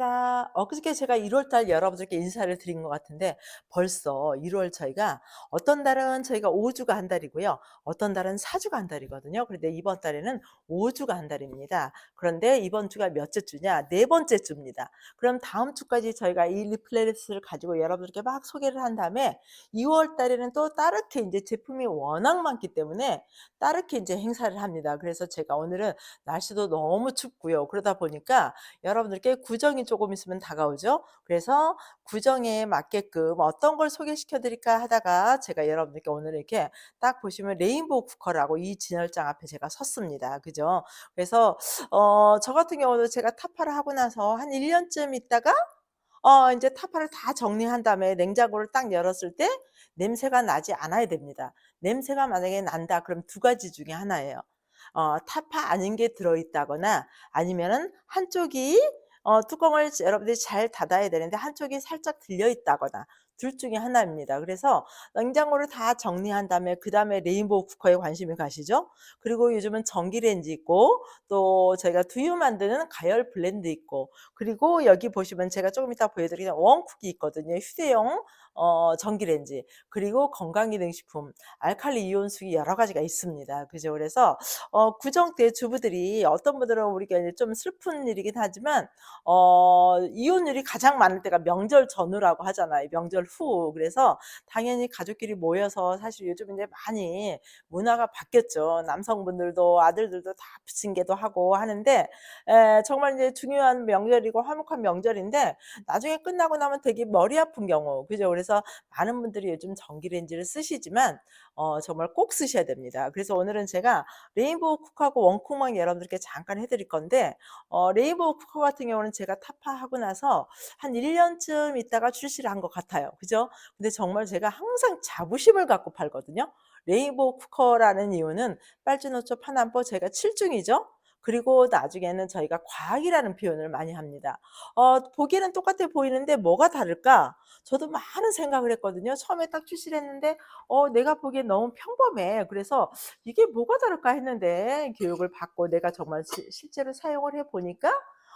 반갑습니다. 엊그저께 제가 1월달 여러분들께 인사를 드린 것 같은데 벌써 1월 저희가 어떤 달은 저희가 5주가 한 달이고요. 어떤 달은 4주가 한 달이거든요. 그런데 이번 달에는 5주가 한 달입니다. 그런데 이번 주가 몇째 주냐? 네 번째 주입니다. 그럼 다음 주까지 저희가 이 리플레이스를 가지고 여러분들께 막 소개를 한 다음에 2월 달에는 또 따르게 이제 제품이 워낙 많기 때문에 따르게 이제 행사를 합니다. 그래서 제가 오늘은 날씨도 너무 춥고요. 그러다 보니까 여러분들께 구정이 조금 있으면 다가오죠. 그래서 구정에 맞게끔 어떤 걸 소개시켜 드릴까 하다가 제가 여러분들께 오늘 이렇게 딱 보시면 레인보우 쿠커라고 이 진열장 앞에 제가 섰습니다. 그죠? 그래서 어 저 같은 경우도 제가 타파를 하고 나서 한 1 년쯤 있다가 어 인제 타파를 다 정리한 다음에 냉장고를 딱 열었을 때 냄새가 나지 않아야 됩니다. 냄새가 만약에 난다 그럼 두 가지 중에 하나예요. 어 타파 아닌 게 들어 있다거나 아니면은 한쪽이 어 뚜껑을 여러분들이 잘 닫아야 되는데 한쪽이 살짝 들려 있다거나 둘 중에 하나입니다. 그래서 냉장고를 다 정리한 다음에 그 다음에 레인보우 쿠커에 관심이 가시죠. 그리고 요즘은 전기레인지 있고 또 저희가 두유 만드는 가열 블렌드 있고 그리고 여기 보시면 제가 조금 이따 보여드리는 원쿡이 있거든요. 휴대용 어 전기레인지 그리고 건강기능식품, 알칼리 이온수기 여러 가지가 있습니다. 그죠? 그래서 어 구정 때 주부들이 어떤 분들은 우리가 이제 좀 슬픈 일이긴 하지만 어 이혼율이 가장 많을 때가 명절 전후라고 하잖아요. 명절 후. 그래서 당연히 가족끼리 모여서 사실 요즘 이제 많이 문화가 바뀌었죠. 남성분들도 아들들도 다 부침개도 하고 하는데 에 정말 이제 중요한 명절이고 화목한 명절인데 나중에 끝나고 나면 되게 머리 아픈 경우 그죠? 그래서 많은 분들이 요즘 전기레인지를 쓰시지만 어 정말 꼭 쓰셔야 됩니다. 그래서 오늘은 제가 레인보우 쿡하고 원쿡만 여러분들께 잠깐 해 드릴 건데 어 레인보우 쿠커 같은 경우는 제가 타파하고 나서 한 1 년쯤 있다가 출시를 한 것 같아요. 그죠? 근데 정말 제가 항상 자부심을 갖고 팔거든요. 레인보우 쿠커라는 이유는 빨주노초 파남보 제가 7 중이죠. 그리고 나중에는 저희가 과학이라는 표현을 많이 합니다. 어 보기에는 똑같아 보이는데 뭐가 다를까? 저도 많은 생각을 했거든요. 처음에 딱 출시를 했는데 어 내가 보기엔 너무 평범해. 그래서 '이게 뭐가 다를까?' 했는데 교육을 받고 내가 정말 시 실제로 사용을 해 보니까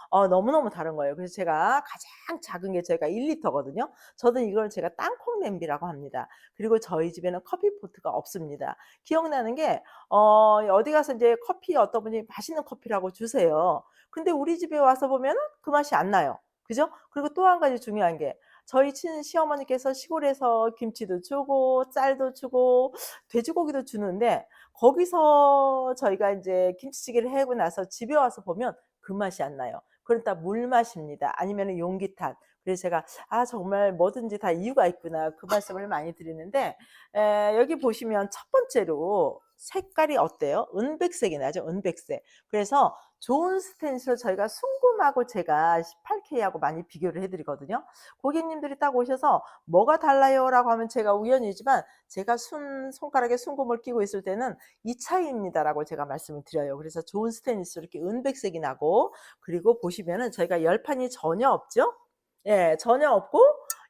어 너무너무 다른 거예요. 그래서 제가 가장 작은 게 저희가 1 리터거든요. 저는 이걸 제가 땅콩 냄비라고 합니다. 그리고 저희 집에는 커피 포트가 없습니다. 기억나는 게 어 어디 가서 인제 커피 어떤 분이 맛있는 커피라고 주세요. 근데 우리 집에 와서 보면은 그 맛이 안 나요. 그죠? 그리고 또 한 가지 중요한 게 저희 친 시어머니께서 시골에서 김치도 주고 쌀도 주고 돼지고기도 주는데 거기서 저희가 인제 김치찌개를 해고 나서 집에 와서 보면 그 맛이 안 나요. 그러다 물맛입니다. 아니면은 용기탄. 그래서 제가 '아 정말 뭐든지 다 이유가 있구나.' 그 말씀을 많이 드리는데 에 여기 보시면 첫 번째로 색깔이 어때요? 은백색이 나죠, 은백색. 그래서 좋은 스테인리스로 저희가 순금하고 제가 18K하고 많이 비교를 해 드리거든요. 고객님들이 딱 오셔서 "뭐가 달라요?"라고 하면 제가 우연이지만 제가 순 손가락에 순금을 끼고 있을 때는 "이 차이입니다."라고 제가 말씀을 드려요. 그래서 좋은 스테인리스로 이렇게 은백색이 나고 그리고 보시면은 저희가 열판이 전혀 없죠? 예. 전혀 없고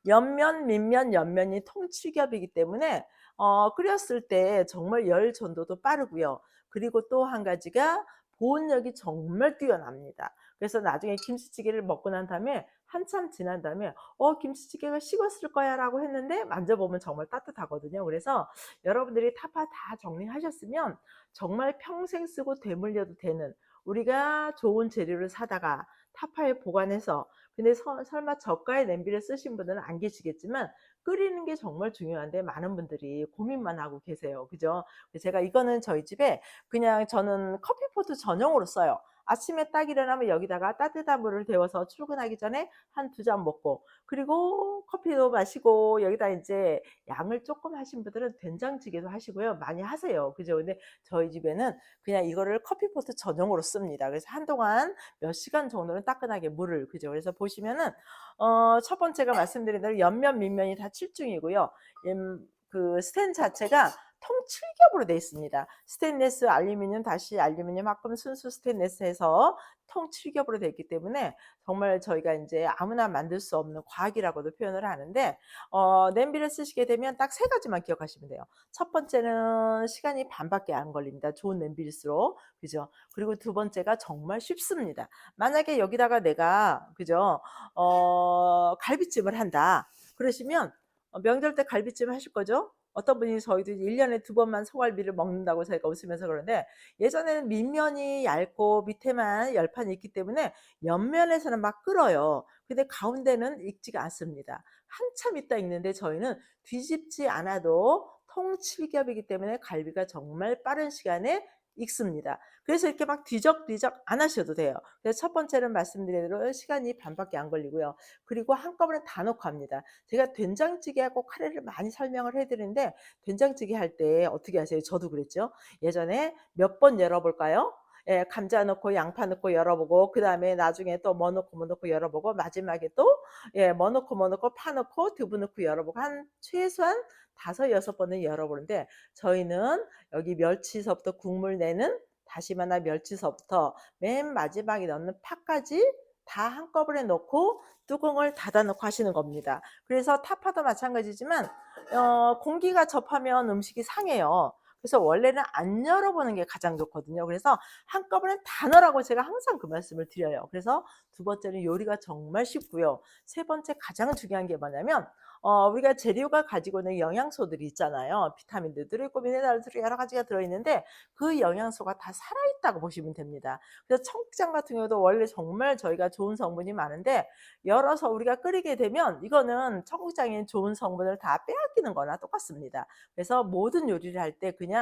옆면, 밑면, 옆면이 통칠겹이기 때문에 어 끓였을 때 정말 열 전도도 빠르고요. 그리고 또 한 가지가 보온력이 정말 뛰어납니다. 그래서 나중에 김치찌개를 먹고 난 다음에 한참 지난 다음에 '어 김치찌개가 식었을 거야.'라고 했는데 만져보면 정말 따뜻하거든요. 그래서 여러분들이 타파 다 정리하셨으면 정말 평생 쓰고 되물려도 되는 우리가 좋은 재료를 사다가 타파에 보관해서 근데 서 설마 저가의 냄비를 쓰신 분들은 안 계시겠지만 끓이는 게 정말 중요한데 많은 분들이 고민만 하고 계세요. 그죠? 제가 이거는 저희 집에 그냥 저는 커피포트 전용으로 써요. 아침에 딱 일어나면 여기다가 따뜻한 물을 데워서 출근하기 전에 한 두 잔 먹고 그리고 커피도 마시고 여기다 인제 양을 쪼끔 하신 분들은 된장찌개도 하시고요. 많이 하세요. 그죠? 근데 저희 집에는 그냥 이거를 커피포트 전용으로 씁니다. 그래서 한동안 몇 시간 정도는 따끈하게 물을 그죠? 그래서 보시면은 어 첫 번째가 말씀드린 대로 옆면, 밑면이 다 7 중이고요. 음그 스텐 자체가 통칠겹으로 되어 있습니다. 스테인레스, 알루미늄, 다시 알루미늄, 합금, 순수 스테인레스해서 통칠겹으로 되어 있기 때문에 정말 저희가 이제 아무나 만들 수 없는 과학이라고도 표현을 하는데 어, 냄비를 쓰시게 되면 딱 세 가지만 기억하시면 돼요. 첫 번째는 시간이 반밖에 안 걸립니다. 좋은 냄비일수록 그죠? 그리고 두 번째가 정말 쉽습니다. 만약에 여기다가 내가 그죠? 어, 갈비찜을 한다. 그러시면 어, 명절 때 갈비찜 하실 거죠? 어떤 분이 저희도 1년에 두 번만 소갈비를 먹는다고 저희가 웃으면서 그러는데 예전에는 밑면이 얇고 밑에만 열판이 있기 때문에 옆면에서는 막 끓어요. 근데 가운데는 익지가 않습니다. 한참 있다 익는데 저희는 뒤집지 않아도 통칠겹이기 때문에 갈비가 정말 빠른 시간에 익습니다. 그래서 이렇게 막 뒤적뒤적 안 하셔도 돼요. 그래서 첫 번째는 말씀드린 대로 시간이 반밖에 안 걸리고요. 그리고 한꺼번에 다 넣고 합니다. 제가 된장찌개하고 카레를 많이 설명을 해드리는데 된장찌개 할 때 어떻게 하세요? 저도 그랬죠. 예전에 몇 번 열어볼까요? 예, 감자 넣고 양파 넣고 열어보고 그 다음에 나중에 또 뭐 넣고 뭐 넣고 열어보고 마지막에 또 예, 뭐 넣고 뭐 넣고 파 넣고 두부 넣고 열어보고 한 최소한 다섯 여섯 번은 열어보는데 저희는 여기 멸치서부터 국물 내는 다시마나 멸치서부터 맨 마지막에 넣는 파까지 다 한꺼번에 넣고 뚜껑을 닫아 놓고 하시는 겁니다. 그래서 타파도 마찬가지지만 어, 공기가 접하면 음식이 상해요. 그래서 원래는 안 열어보는 게 가장 좋거든요. 그래서 한꺼번에 다 넣으라고 제가 항상 그 말씀을 드려요. 그래서 두 번째는 요리가 정말 쉽고요. 세 번째 가장 중요한 게 뭐냐면 어, 우리가 재료가 가지고 있는 영양소들이 있잖아요. 비타민도 들어있고 미네랄도 들어있고 여러 가지가 들어있는데 그 영양소가 다 살아있다고 보시면 됩니다. 그래서 청국장 같은 경우도 원래 정말 저희가 좋은 성분이 많은데 열어서 우리가 끓이게 되면 이거는 청국장에 좋은 성분을 다 빼앗기는 거나 똑같습니다. 그래서 모든 요리를 할 때 그냥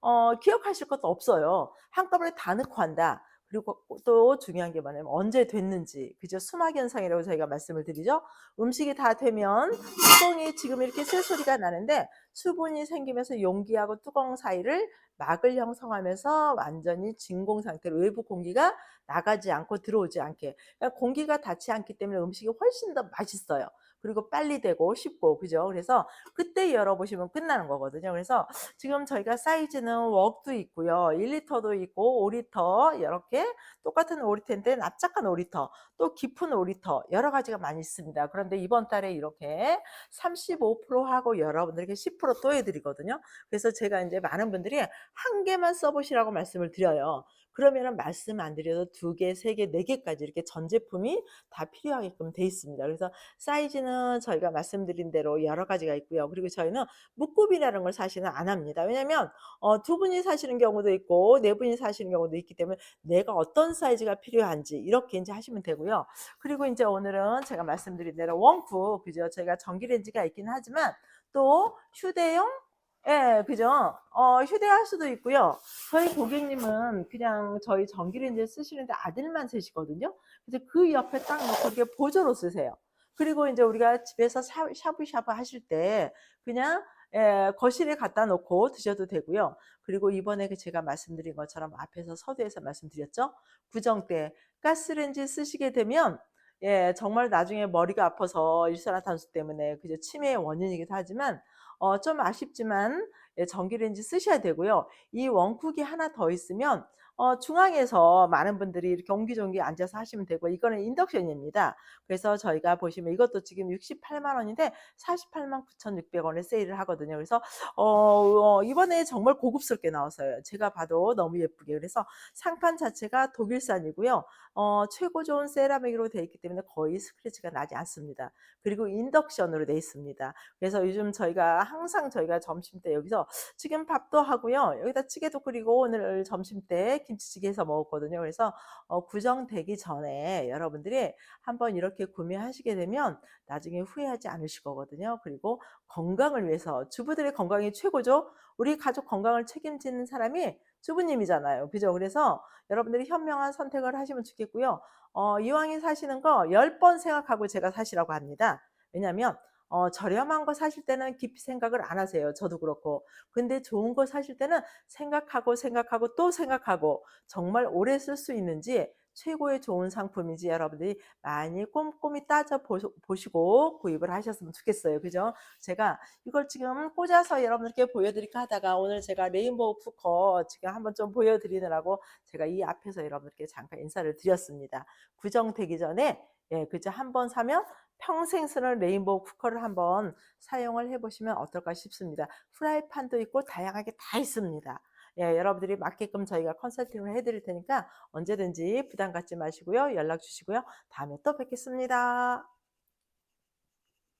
어, 기억하실 것도 없어요. 한꺼번에 다 넣고 한다. 그리고 또 중요한 게 뭐냐면 언제 됐는지 그죠 수막 현상이라고 저희가 말씀을 드리죠 음식이 다 되면 뚜껑이 지금 이렇게 쇠소리가 나는데 수분이 생기면서 용기하고 뚜껑 사이를 막을 형성하면서 완전히 진공 상태로 외부 공기가 나가지 않고 들어오지 않게 그러니까 공기가 닿지 않기 때문에 음식이 훨씬 더 맛있어요 그리고 빨리 되고 쉽고 그죠? 그래서 그때 열어보시면 끝나는 거거든요. 그래서 지금 저희가 사이즈는 웍도 있고요. 1리터도 있고 5리터 이렇게 똑같은 5리터인데 납작한 5리터 또 깊은 5리터 여러 가지가 많이 있습니다. 그런데 이번 달에 이렇게 35% 하고 여러분들에게 10%또 해드리거든요. 그래서 제가 이제 많은 분들이 한 개만 써보시라고 말씀을 드려요 그러면은 말씀 안 드려도 두 개, 세 개, 네 개까지 이렇게 전 제품이 다 필요하게끔 돼 있습니다. 그래서 사이즈는 저희가 말씀드린 대로 여러 가지가 있고요. 그리고 저희는 묶음이라는 걸 사실은 안 합니다. 왜냐면 어, 두 분이 사시는 경우도 있고 네 분이 사시는 경우도 있기 때문에 내가 어떤 사이즈가 필요한지 이렇게 이제 하시면 되고요. 그리고 이제 오늘은 제가 말씀드린 대로 원프 그죠? 저희가 전기레인지가 있긴 하지만 또 휴대용 예, 그죠? 어, 휴대할 수도 있고요. 저희 고객님은 그냥 저희 전기레인지 쓰시는데 아들만 쓰시거든요. 그래서 그 옆에 딱 놓고 이렇게 보조로 쓰세요. 그리고 이제 우리가 집에서 샤- 샤브샤브 하실 때 그냥 예, 거실에 갖다 놓고 드셔도 되고요. 그리고 이번에 그 제가 말씀드린 것처럼 앞에서 서두에서 말씀드렸죠. 구정 때 가스레인지 쓰시게 되면 예, 정말 나중에 머리가 아파서 일산화탄소 때문에 그저 치매의 원인이기도 하지만 어, 좀 아쉽지만 예, 전기레인지 쓰셔야 되고요. 이 원쿡이 하나 더 있으면 어, 중앙에서 많은 분들이 옹기종기 앉아서 하시면 되고 이거는 인덕션입니다. 그래서 저희가 보시면 이것도 지금 68만 원인데 48만 9,600원에 세일을 하거든요. 그래서 어, 어, 이번에 정말 고급스럽게 나왔어요. 제가 봐도 너무 예쁘게 그래서 상판 자체가 독일산이고요. 어, 최고 좋은 세라믹으로 되어 있기 때문에 거의 스크래치가 나지 않습니다. 그리고 인덕션으로 되어 있습니다. 그래서 요즘 저희가 항상 저희가 점심 때 여기서 지금 밥도 하고요. 여기다 찌개도 끓이고 오늘 점심 때 김치찌개 해서 먹었거든요. 그래서 어, 구정되기 전에 여러분들이 한번 이렇게 구매하시게 되면 나중에 후회하지 않으실 거거든요. 그리고 건강을 위해서 주부들의 건강이 최고죠. 우리 가족 건강을 책임지는 사람이 주부님이잖아요. 그죠? 그래서 여러분들이 현명한 선택을 하시면 좋겠고요. 어, 이왕에 사시는 거 10번 생각하고 제가 사시라고 합니다. 왜냐면 어, 저렴한 거 사실 때는 깊이 생각을 안 하세요. 저도 그렇고. 근데 좋은 거 사실 때는 생각하고 생각하고 또 생각하고 정말 오래 쓸 수 있는지 최고의 좋은 상품인지 여러분들이 많이 꼼꼼히 따져 보시- 보시고 구입을 하셨으면 좋겠어요. 그죠? 제가 이걸 지금 꽂아서 여러분들께 보여드릴까 하다가 오늘 제가 레인보우 쿠커 지금 한번 좀 보여드리느라고 제가 이 앞에서 여러분들께 잠깐 인사를 드렸습니다. 구정되기 전에 예, 그죠? 한 번 사면 평생 쓰는 레인보우 쿠커를 한번 사용을 해보시면 어떨까 싶습니다. 프라이팬도 있고 다양하게 다 있습니다. 예, 여러분들이 맞게끔 저희가 컨설팅을 해드릴 테니까 언제든지 부담 갖지 마시고요. 연락 주시고요. 다음에 또 뵙겠습니다.